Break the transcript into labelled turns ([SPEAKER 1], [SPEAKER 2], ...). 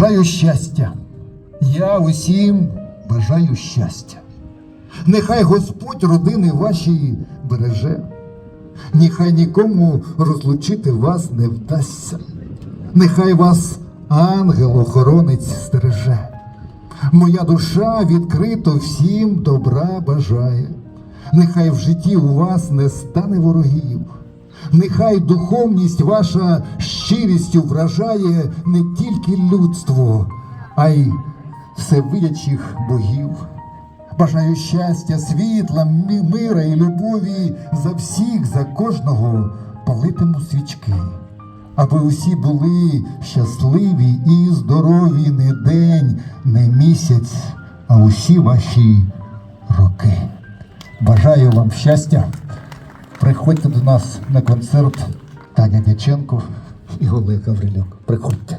[SPEAKER 1] Бажаю щастя. Я усім бажаю щастя. Нехай Господь родини ваші береже, нехай нікому розлучити вас не вдасться. Нехай вас ангел-охоронець стереже. Моя душа відкрито всім добра бажає. Нехай в житті у вас не стане ворогів. Нехай духовність ваша щирістю вражає не тільки людство, а й всевидячих богів. Бажаю щастя, світла, мира і любові за всіх, за кожного палитиму свічки, аби усі були щасливі і здорові не день, не місяць, а усі ваші роки. Бажаю вам щастя. Приходьте до нас на концерт Таня Дяченко і Олег Гаврилюк. Приходьте.